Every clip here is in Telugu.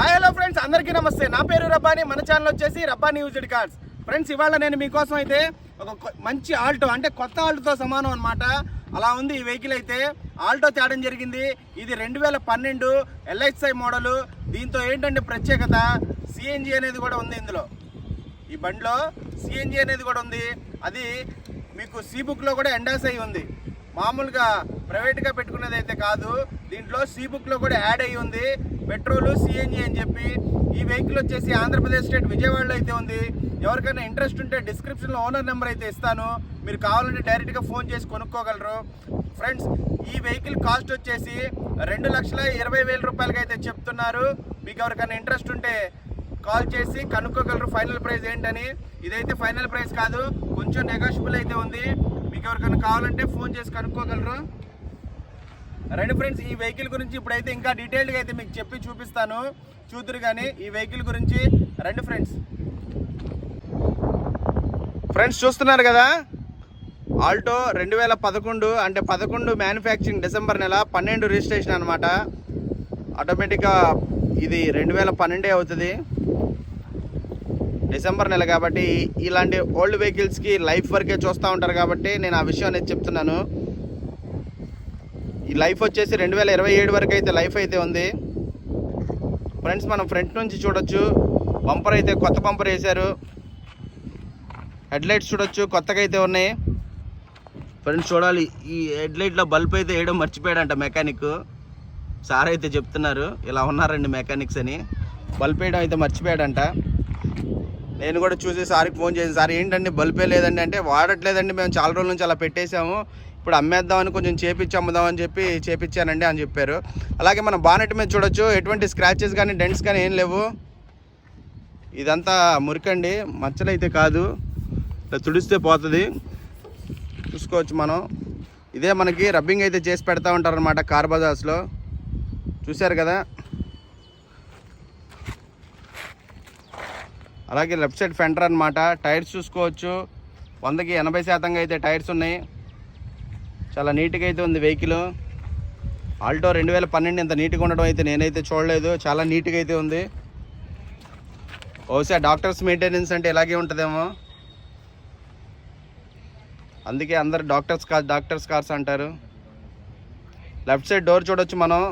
హలో ఫ్రెండ్స్ అందరికీ నమస్తే. నా పేరు రబ్బాని మన ఛానల్ వచ్చేసి రబ్బాని యూజ్డ్ కార్స్ ఫ్రెండ్స్ ఇవాళ నేను మీకోసం అయితే ఒక మంచి ఆల్టో అంటే కొత్త ఆల్టోతో సమానం అన్నమాట. అలా ఉంది ఈ వెహికల్ అయితే. ఆల్టో తేడం జరిగింది. ఇది రెండు వేల పన్నెండు ఎల్ఐసిఐ మోడలు. దీంతో ఏంటంటే ప్రత్యేకత? సిఎన్జి అనేది కూడా ఉంది ఇందులో. ఈ బండిలో సిఎన్జి అనేది కూడా ఉంది. అది మీకు సి బుక్లో కూడా ఎండాస్ అయి ఉంది. మామూలుగా ప్రైవేట్గా పెట్టుకునేది అయితే కాదు. దీంట్లో సి బుక్లో కూడా యాడ్ అయి ఉంది. పెట్రోలు సిఎన్జి అని చెప్పి ఈ వెహికల్ వచ్చేసి ఆంధ్రప్రదేశ్ స్టేట్ విజయవాడలో అయితే ఉంది. ఎవరికైనా ఇంట్రెస్ట్ ఉంటే డిస్క్రిప్షన్లో ఓనర్ నెంబర్ అయితే ఇస్తాను. మీరు కావాలంటే డైరెక్ట్గా ఫోన్ చేసి కొనుక్కోగలరు. ఫ్రెండ్స్ ఈ వెహికల్ కాస్ట్ వచ్చేసి రెండు లక్షల ఇరవై వేల రూపాయలకి అయితే చెప్తున్నారు. మీకు ఎవరికైనా ఇంట్రెస్ట్ ఉంటే కాల్ చేసి కనుక్కోగలరు ఫైనల్ ప్రైస్ ఏంటని. ఇదైతే ఫైనల్ ప్రైస్ కాదు కొంచెం నెగోషియబుల్ అయితే ఉంది. మీకు ఎవరికైనా కావాలంటే ఫోన్ చేసి కనుక్కోగలరు. రండి ఫ్రెండ్స్ ఈ వెహికల్ గురించి ఇప్పుడైతే ఇంకా డీటెయిల్డ్గా అయితే మీకు చెప్పి చూపిస్తాను. చూద్దరు కానీ ఈ వెహికల్ గురించి రండి ఫ్రెండ్స్. ఫ్రెండ్స్ చూస్తున్నారు కదా? ఆల్టో రెండు వేల పదకొండు అంటే పదకొండు మ్యానుఫ్యాక్చరింగ్ డిసెంబర్ నెల పన్నెండు రిజిస్ట్రేషన్ అనమాట ఆటోమేటిక్గా ఇది రెండు వేల పన్నెండే అవుతుంది. డిసెంబర్ నెల కాబట్టి ఇలాంటి ఓల్డ్ వెహికల్స్కి లైఫ్ వరకే చూస్తూ ఉంటారు కాబట్టి నేను ఆ విషయం అనేది చెప్తున్నాను. ఈ లైఫ్ వచ్చేసి రెండు వేల ఇరవై ఏడు వరకు అయితే లైఫ్ అయితే ఉంది. ఫ్రెండ్స్ మనం ఫ్రంట్ నుంచి చూడొచ్చు. బంపర్ అయితే కొత్త బంపర్ వేశారు. హెడ్లైట్స్ చూడొచ్చు కొత్తగా అయితే ఉన్నాయి. ఫ్రెండ్స్ చూడాలి. ఈ హెడ్లైట్లో బల్బ్ అయితే వేయడం మర్చిపోయాడంట మెకానిక్. సార్ అయితే చెప్తున్నారు ఇలా ఉన్నారండి మెకానిక్స్ అని. బల్బ్ వేయడం అయితే మర్చిపోయాడంట. నేను కూడా చూసి సార్కి ఫోన్ చేసి సార్ ఏంటండి బల్బే లేదండి? అంటే వాడట్లేదండి మేము చాలా రోజుల నుంచి అలా పెట్టేశాము. ఇప్పుడు అమ్మేద్దామని కొంచెం చేపించి అమ్ముదామని చెప్పి చేపించానండి అని చెప్పారు. అలాగే మన బానెట్ మీద చూడొచ్చు ఎటువంటి స్క్రాచెస్ కానీ డెంట్స్ కానీ ఏం లేవు. ఇదంతా మురికండి మచ్చలైతే కాదు. ఇట్లా తుడిస్తే పోతుంది. చూసుకోవచ్చు మనం. ఇదే మనకి రబ్బింగ్ అయితే చేసి పెడతా ఉంటారనమాట కార్ బజార్స్లో చూశారు కదా? అలాగే లెఫ్ట్ సైడ్ ఫెంటర్ అనమాట టైర్స్ చూసుకోవచ్చు. వందకి ఎనభై శాతంగా అయితే టైర్స్ ఉన్నాయి. చాలా నీట్గా అయితే ఉంది వెహికల్ ఆల్టో రెండు వేల పన్నెండు ఇంత నీట్గా ఉండడం అయితే నేనైతే చూడలేదు. చాలా నీట్గా అయితే ఉంది. బహుశా డాక్టర్స్ మెయింటెనెన్స్ అంటే ఇలాగే ఉంటుందేమో. అందుకే అందరు డాక్టర్స్ కార్ డాక్టర్స్ కార్స్ అంటారు. లెఫ్ట్ సైడ్ డోర్ చూడొచ్చు మనం.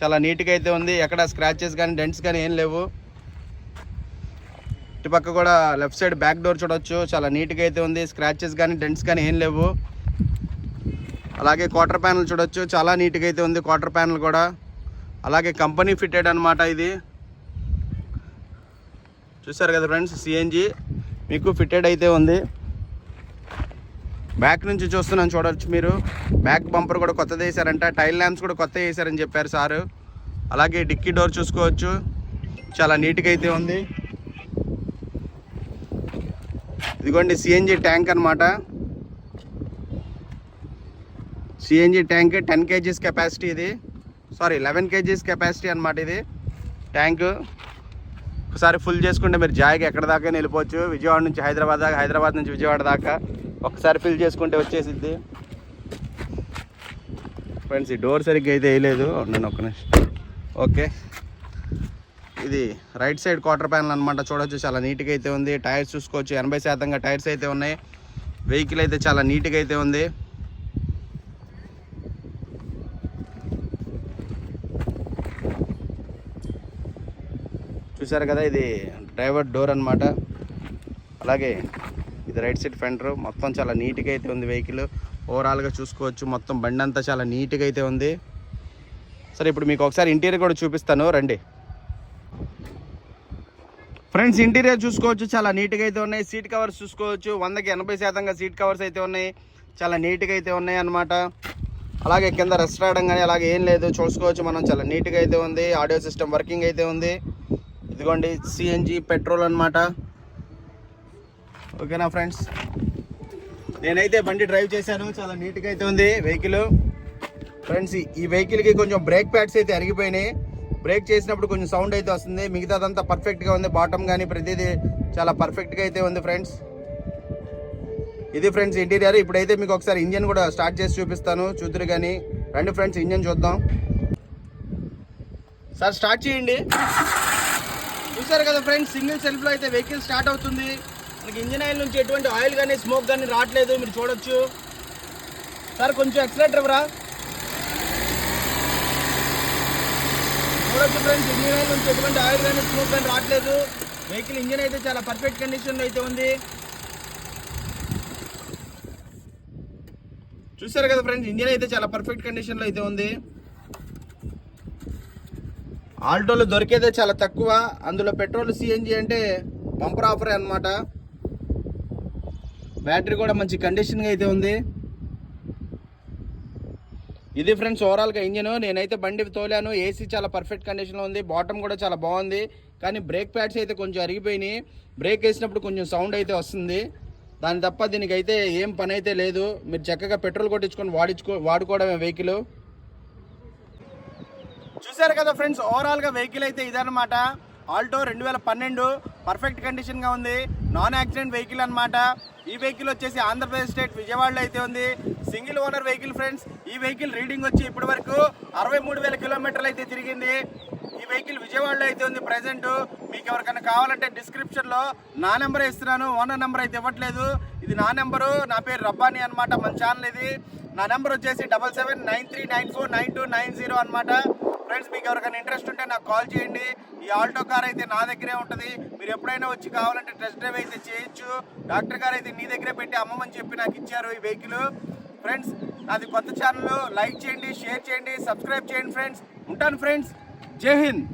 చాలా నీట్గా అయితే ఉంది. ఎక్కడ స్క్రాచెస్ కానీ డెంట్స్ కానీ ఏం లేవు. ఇటుపక్క కూడా లెఫ్ట్ సైడ్ బ్యాక్ డోర్ చూడొచ్చు. చాలా నీట్గా అయితే ఉంది. స్క్రాచెస్ కానీ డెంట్స్ కానీ ఏం లేవు. అలాగే క్వార్టర్ ప్యానల్ చూడొచ్చు. చాలా నీట్గా అయితే ఉంది క్వార్టర్ ప్యానల్ కూడా. అలాగే కంపెనీ ఫిట్టెడ్ అనమాట ఇది. చూసారు కదా ఫ్రెండ్స్ సిఎన్జి మీకు ఫిట్టెడ్ అయితే ఉంది. బ్యాక్ నుంచి చూస్తున్నాను చూడవచ్చు మీరు. బ్యాక్ బంపర్ కూడా కొత్తది వేసారంట టైల్ ల్యాంప్స్ కూడా కొత్త వేసారని చెప్పారు సారు. అలాగే డిక్కీ డోర్ చూసుకోవచ్చు. చాలా నీట్గా అయితే ఉంది. ఇదిగోండి సిఎన్జి ట్యాంక్ అనమాట CNG tank ten KGs capacity ఇది. సారీ లెవెన్ కేజీస్ కెపాసిటీ అనమాట ఇది. ట్యాంక్ ఒకసారి ఫుల్ చేసుకుంటే మీరు జాయికి ఎక్కడ దాకా వెళ్ళిపోవచ్చు. విజయవాడ నుంచి హైదరాబాద్ దాకా హైదరాబాద్ నుంచి విజయవాడ దాకా ఒకసారి ఫిల్ చేసుకుంటే వచ్చేసిద్ది. ఫ్రెండ్స్ ఈ డోర్ సరిగ్గా అయితే వేయలేదు. నేను ఒక్క నిమిషం. ఓకే ఇది రైట్ సైడ్ క్వార్టర్ ప్యానల్ అనమాట చూడొచ్చు చాలా నీట్గా అయితే ఉంది. టైర్స్ చూసుకోవచ్చు. ఎనభై శాతంగా టైర్స్ అయితే ఉన్నాయి. వెహికల్ అయితే చాలా నీట్గా అయితే ఉంది. చూసారు కదా ఇది డ్రైవర్ డోర్ అన్నమాట. అలాగే ఇది రైట్ సైడ్ ఫెండర్ మొత్తం చాలా నీట్గా అయితే ఉంది వెహికల్. ఓవరాల్గా చూసుకోవచ్చు. మొత్తం బండి అంతా చాలా నీట్గా అయితే ఉంది. సరే ఇప్పుడు మీకు ఒకసారి ఇంటీరియర్ కూడా చూపిస్తాను. రండి. ఫ్రెండ్స్ ఇంటీరియర్ చూసుకోవచ్చు. చాలా నీట్గా అయితే ఉన్నాయి. సీట్ కవర్స్ చూసుకోవచ్చు. వందకి ఎనభై శాతంగా సీట్ కవర్స్ అయితే ఉన్నాయి. చాలా నీట్గా అయితే ఉన్నాయి అన్నమాట. అలాగే కింద రెస్ట్ రావడం కానీ అలాగే ఏం లేదు. చూసుకోవచ్చు మనం. చాలా నీట్గా అయితే ఉంది. ఆడియో సిస్టమ్ వర్కింగ్ అయితే ఉంది. ఇదిగోండి సిఎన్జి పెట్రోల్ అన్నమాట. ఓకేనా ఫ్రెండ్స్? నేనైతే బండి డ్రైవ్ చేశాను చాలా నీట్గా అయితే ఉంది వెహికల్. ఫ్రెండ్స్ ఈ వెహికల్కి కొంచెం బ్రేక్ ప్యాడ్స్ అయితే అరిగిపోయినాయి. బ్రేక్ చేసినప్పుడు కొంచెం సౌండ్ అయితే వస్తుంది. మిగతాదంతా పర్ఫెక్ట్గా ఉంది బాటమ్ కానీ ప్రతిదీ చాలా పర్ఫెక్ట్గా అయితే ఉంది ఫ్రెండ్స్. ఇది ఫ్రెండ్స్ ఇంటీరియర్. ఇప్పుడైతే మీకు ఒకసారి ఇంజన్ కూడా స్టార్ట్ చేసి చూపిస్తాను. చూద్దరు కానీ రండి ఫ్రెండ్స్ ఇంజన్ చూద్దాం. సార్ స్టార్ట్ చేయండి. చూసారు కదా ఫ్రెండ్స్ సింగిల్ సెల్ఫ్లో అయితే వెహికల్ స్టార్ట్ అవుతుంది. మనకి ఇంజిన్ ఆయిల్ నుంచి ఎటువంటి ఆయిల్ కానీ స్మోక్ కానీ రావట్లేదు మీరు చూడొచ్చు. సార్ కొంచెం ఎక్సలేటర్ ఇవ్వరా చూడొచ్చు ఫ్రెండ్స్ ఇంజిన్ ఆయిల్ నుంచి ఎటువంటి ఆయిల్ కానీ స్మోక్ కానీ రావట్లేదు. వెహికల్ ఇంజిన్ అయితే చాలా పర్ఫెక్ట్ కండిషన్లో అయితే ఉంది. చూసారు కదా ఫ్రెండ్స్ ఇంజిన్ అయితే చాలా పర్ఫెక్ట్ కండిషన్లో అయితే ఉంది. ఆల్టోలో దొరికేదే చాలా తక్కువ. అందులో పెట్రోల్ సిఎన్జి అంటే బంపర్ ఆఫర్ అనమాట బ్యాటరీ కూడా మంచి కండిషన్గా అయితే ఉంది. ఇది ఫ్రెండ్స్ ఓవరాల్గా ఇంజిన్. నేనైతే బండి తోలాను. ఏసీ చాలా పర్ఫెక్ట్ కండిషన్లో ఉంది. బాటమ్ కూడా చాలా బాగుంది. కానీ బ్రేక్ ప్యాడ్స్ అయితే కొంచెం అరిగిపోయినాయి. బ్రేక్ వేసినప్పుడు కొంచెం సౌండ్ అయితే వస్తుంది. దాని తప్ప దీనికి అయితే ఏం పని అయితే లేదు. మీరు చక్కగా పెట్రోల్ కొట్టించుకొని వాడించుకో వాడుకోవడమే వెహికల్. చూసారు కదా ఫ్రెండ్స్ ఓవరాల్గా వెహికల్ అయితే ఇదన్నమాట. ఆల్టో రెండు వేల పన్నెండు పర్ఫెక్ట్ కండిషన్గా ఉంది. నాన్ యాక్సిడెంట్ వెహికల్ అనమాట ఈ వెహికల్ వచ్చేసి ఆంధ్రప్రదేశ్ స్టేట్ విజయవాడలో అయితే ఉంది. సింగిల్ ఓనర్ వెహికల్ ఫ్రెండ్స్ ఈ వెహికల్ రీడింగ్ వచ్చి ఇప్పటి వరకు అరవై మూడు వేల కిలోమీటర్లు అయితే తిరిగింది. ఈ వెహికల్ విజయవాడలో అయితే ఉంది ప్రజెంట్ మీకు ఎవరికైనా కావాలంటే డిస్క్రిప్షన్లో నా నెంబర్ ఇస్తున్నాను. ఓనర్ నెంబర్ అయితే ఇవ్వట్లేదు. ఇది నా నెంబరు నా పేరు రబ్బాని అన్నమాట. మన ఛానల్ ఇది. నా నెంబర్ వచ్చేసి double seven nine three nine four nine two nine zero అనమాట ఫ్రెండ్స్ మీకు ఎవరికైనా ఇంట్రెస్ట్ ఉంటే నాకు కాల్ చేయండి. ఈ ఆల్టో కార్ అయితే నా దగ్గరే ఉంటుంది. మీరు ఎప్పుడైనా వచ్చి కావాలంటే టెస్ట్ డ్రైవ్ అయితే చేయొచ్చు. డాక్టర్ గారు అయితే నీ దగ్గరే పెట్టి అమ్మమని చెప్పి నాకు ఇచ్చారు ఈ వెహికల్ ఫ్రెండ్స్ నాది కొత్త ఛానల్ లైక్ చేయండి షేర్ చేయండి సబ్స్క్రైబ్ చేయండి ఫ్రెండ్స్ ఉంటాను ఫ్రెండ్స్ జై హింద్.